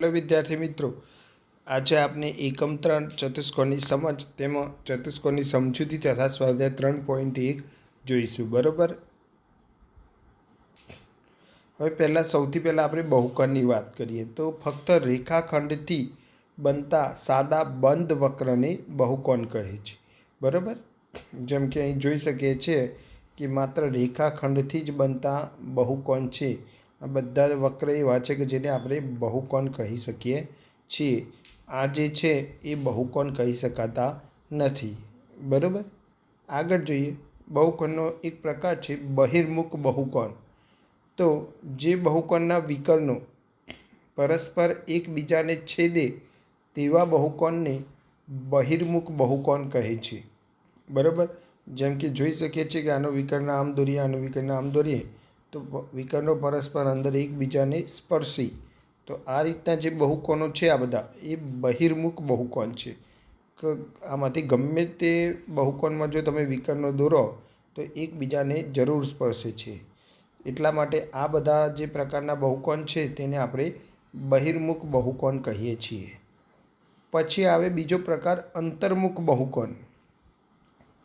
Hello વિદ્યાર્થી મિત્રો, આજે આપણે એકમ ત્રણ ચતુષ્કોણની સમજ તેમાં ચતુષ્કોણની સમજૂતી તથા સ્વાધ્યાય ત્રણ પોઈન્ટ એક જોઈશું, બરોબર? હવે પહેલાં સૌથી પહેલાં આપણે બહુકોણની વાત કરીએ, તો ફક્ત રેખાખંડથી બનતા સાદા બંધ વક્રને બહુકોણ કહે છે, બરોબર? જેમ કે અહીં જોઈ શકીએ છીએ કે માત્ર રેખાખંડથી જ બનતા બહુકોણ છે આ બધા વક્ર એવા છે કે જેને આપણે બહુકોણ કહી શકીએ છીએ. આ જે છે એ બહુકોણ કહી શકાતા નથી. બરાબર? આગળ જોઈએ. બહુકોણનો એક પ્રકાર છે બહિર્મુખ બહુકોણ. તો જે બહુકોણના વિકર્ણો પરસ્પર એકબીજાને છેદે તેવા બહુકોણને બહિર્મુખ બહુકોણ કહે છે. બરાબર? જેમ કે જોઈ શકીએ છીએ કે આનો વિકર્ણ આમ દોરીએ, આનો વિકર્ણ આમ દોરીએ. તો વિકર્ણો પરસ્પર અંદર એકબીજાને સ્પર્શી. તો આ રીતના જે બહુકોણો છે આ બધા, એ બહિર્મુખ બહુકોણ છે. આમાંથી ગમે તે બહુકોણમાં જો તમે વિકર્ણો દોરો, તો એકબીજાને જરૂર સ્પર્શે છે. એટલા માટે આ બધા જે પ્રકારના બહુકોણ છે, તેને આપણે બહિર્મુખ બહુકોણ કહીએ છીએ. પછી આવે બીજો પ્રકાર અંતર્મુખ બહુકોણ.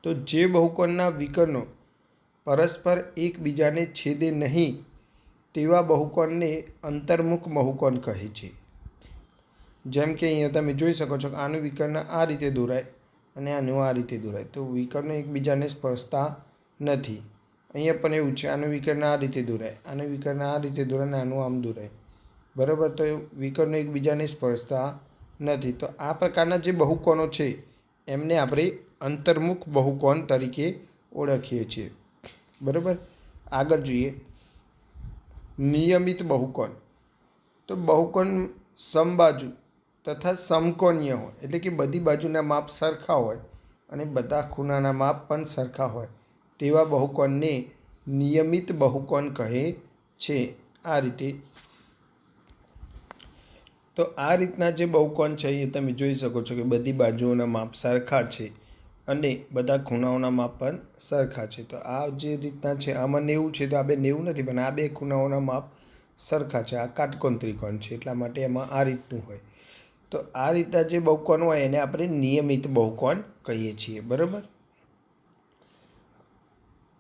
તો જે બહુકોણના વિકર્ણો પરસ્પર એકબીજાને છેદે નહીં તેવા બહુકોણને અંતર્મુખ બહુકોણ કહે છે. જેમ કે અહીંયા તમે જોઈ શકો છો કે આનું વિકર્ણ આ રીતે દોરાય અને આનું આ રીતે દોરાય. તો વિકર્ણ એકબીજાને સ્પર્શતા નથી. અહીંયા પણ એવું છે, આનું વિકર્ણ આ રીતે દોરાય, આનું વિકર્ણ આ રીતે દોરાય અને આનું આમ દોરાય. બરાબર? તો વિકર્ણ એકબીજાને સ્પર્શતા નથી. તો આ પ્રકારના જે બહુકોણો છે, એમને આપણે અંતર્મુખ બહુકોણ તરીકે ઓળખીએ છીએ. બરાબર? આગળ જોઈએ. નિયમિત બહુકોણ. તો બહુકોણ સમબાજુ તથા સમકોણીય હોય. એટલે કે બધી બાજુના માપ સરખા હોય અને બધા ખૂણાના માપ પણ સરખા હોય. તેવા બહુકોણને નિયમિત બહુકોણ કહે છે. આ રીતે. તો આ રીતના જે બહુકોણ છે એ તમે જોઈ શકો છો કે બધી બાજુઓના માપ સરખા છે. અને બધા ખૂણાઓના માપ પણ સરખા છે. તો આ જે રીતના છે, આમાં નેવું છે તો આ બે નેવું નથી, પણ આ બે ખૂણાઓના માપ સરખા છે. આ કાટકોણ ત્રિકોણ છે, એટલા માટે એમાં આ રીતનું હોય. તો આ રીતના જે બહુકોણ હોય એને આપણે નિયમિત બહુકોણ કહીએ છીએ. બરાબર?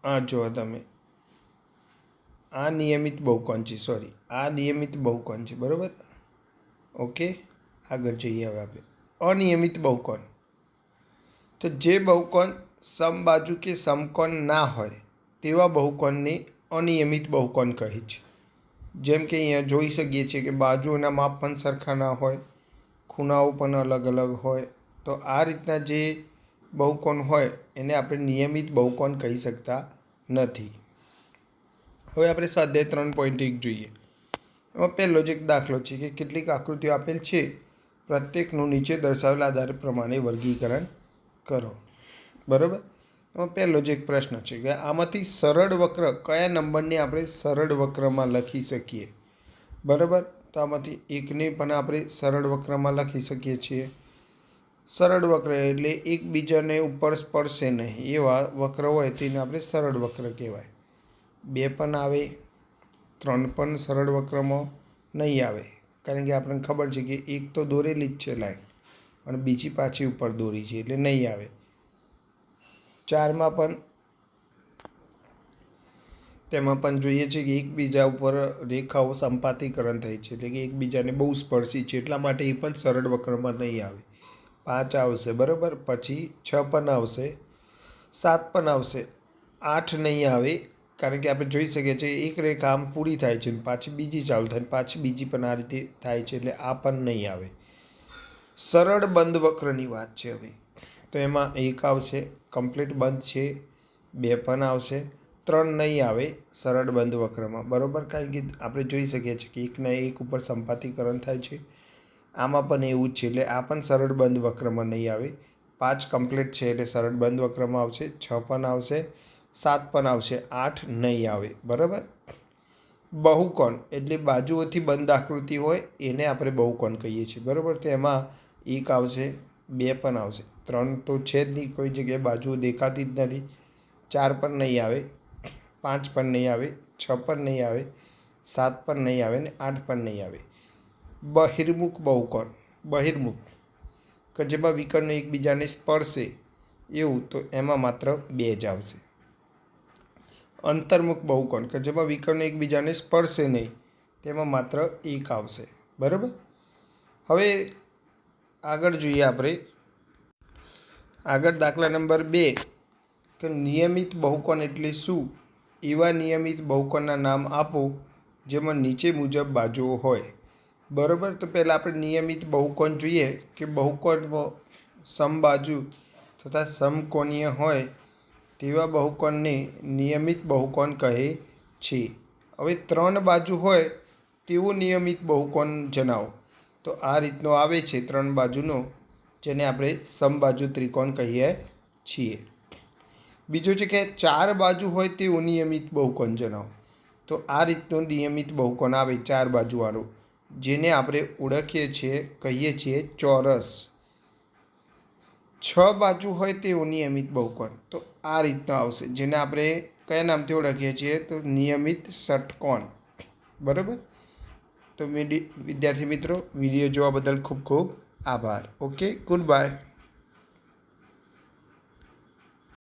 આ જુઓ તમે. આ નિયમિત બહુકોણ છે, સોરી. આ નિયમિત બહુકોણ છે, બરાબર? ઓકે? આગળ જઈએ હવે આપણે. અનિયમિત બહુકોણ. તો જે બહુકોણ સમબાજુ કે સમકોણ ના હોય, તેવા બહુકોણને અનિયમિત બહુકોણ કહે છે. જેમ કે અહીંયા જોઈ શકીએ છીએ કે બાજુઓના માપ પણ સરખા ના હોય, ખૂણાઓ પણ અલગ અલગ હોય, તો આ રીતના જે બહુકોણ હોય, એને આપણે નિયમિત બહુકોણ કહી શકતા નથી. હવે આપણે સ્વાધ્યાય ત્રણ પોઈન્ટ એક જોઈએ. એમાં પહેલો જ એક દાખલો છે કે કેટલીક આકૃતિઓ આપેલ છે. પ્રત્યેકનું નીચે દર્શાવેલા આધાર પ્રમાણે વર્ગીકરણ કરો. બરાબર? પહેલો જ એક પ્રશ્ન છે કે આમાંથી સરળ વક્ર કયા નંબરને આપણે સરળ વક્રમાં લખી શકીએ? બરાબર? તો આમાંથી એકને પણ આપણે સરળ વક્રમાં લખી શકીએ છીએ. સરળ વક્ર એટલે એકબીજાને ઉપર સ્પર્શે નહીં. એવા વક્ર હોય તેને આપણે સરળ વક્ર કહેવાય. બે પણ આવે, ત્રણ પણ સરળ વક્રમાં નહીં આવે. કારણ કે આપણને ખબર છે કે એક તો દોરેલી જ છે લાઈન. અને બીજી પાછી ઉપર દોરી છે એટલે નહીં આવે. ચારમાં પણ તેમાં પણ જોઈએ છે કે એકબીજા ઉપર રેખાઓ સંપાતીકરણ થઈ છે એટલે કે એકબીજાને બહુ સ્પર્શી છે એટલા માટે એ પણ સરળ વક્રમાં નહીં આવે. પાંચ આવશે, બરાબર? પછી છ પણ આવશે, સાત પણ આવશે. આઠ નહીં આવે કારણ કે આપણે જોઈ શકીએ છીએ એક રેખા આમ પૂરી થાય છે પાછી બીજી ચાલુ થાય પાછી બીજી પણ આ રીતે થાય છે એટલે આ પણ નહીં આવે. સરળ બંધ વક્રની વાત છે હવે. તો એમાં એક આવશે કમ્પ્લીટ બંધ છે, બે પણ આવશે, ત્રણ નહીં આવે, સરળ બંધ વક્રમાં. બરાબર કારણ કે આપણે જોઈ શકીએ છીએ કે એકના એક ઉપર સંપાતીકરણ થાય છે. આમાં પણ એવું જ છે, એટલે આ પણ સરળ બંધ વક્રમાં નહીં આવે. પાંચ કમ્પ્લીટ છે, એટલે સરળ બંધ વક્રમાં આવશે, છ પણ આવશે, સાત પણ આવશે, આઠ નહીં આવે. બરાબર? બહુકોણ, એટલે બાજુઓથી બંધ આકૃતિ હોય, એને આપણે બહુકોણ કહીએ છીએ. બરાબર? તો એમાં એક આવશે, બે પણ આવશે. ત્રણ તો છે જ નહીં, કોઈ જગ્યાએ બાજુઓ દેખાતી જ નથી. ચાર પણ નહીં આવે, પાંચ પણ નહીં આવે, છ પણ નહીં આવે, સાત પણ નહીં આવે ને આઠ પણ નહીં આવે. બહિર્મુખ બહુકોણ, બહિર્મુખ. કે જેમાં વિકર્ણ એકબીજાને સ્પર્શે એવું, તો એમાં માત્ર બે જ આવશે. અંતર્મુખ બહુકોણ, કે જેમાં વિકર્ણ એકબીજાને સ્પર્શે નહીં, તેમાં માત્ર એક આવશે. બરાબર? હવે આગળ જોઈએ આપણે. આગળ દાખલા નંબર બે, કે નિયમિત બહુકોણ એટલે શું? એવા નિયમિત બહુકોણના નામ આપો જેમાં નીચે મુજબ બાજુઓ હોય. બરાબર? તો પહેલાં આપણે નિયમિત બહુકોણ જોઈએ કે બહુકોણ સમબાજુ તથા સમકોણીય હોય તેવા બહુકોણને નિયમિત બહુકોણ કહે છે. હવે ત્રણ બાજુ હોય તેવું નિયમિત બહુકોણ જણાવો. તો આ રીતનો આવે છે ત્રણ બાજુનો, જેને આપણે સમબાજુ ત્રિકોણ કહીએ છીએ. બીજું છે કે ચાર બાજુ હોય તેવું નિયમિત બહુકોણ જણાવો તો આ રીતનું નિયમિત બહુકોણ આવે ચાર બાજુવાળું, જેને આપણે ઓળખીએ છીએ, કહીએ છીએ ચોરસ. છ બાજુ હોય તેવું નિયમિત બહુકોણ, તો આ રીતનો આવશે, જેને આપણે કયા નામથી ઓળખીએ છીએ? તો નિયમિત ષટકોણ. બરાબર? તો વિદ્યાર્થી મિત્રો વીડિયો જોવા બદલ ખૂબ ખૂબ આભાર. Okay good bye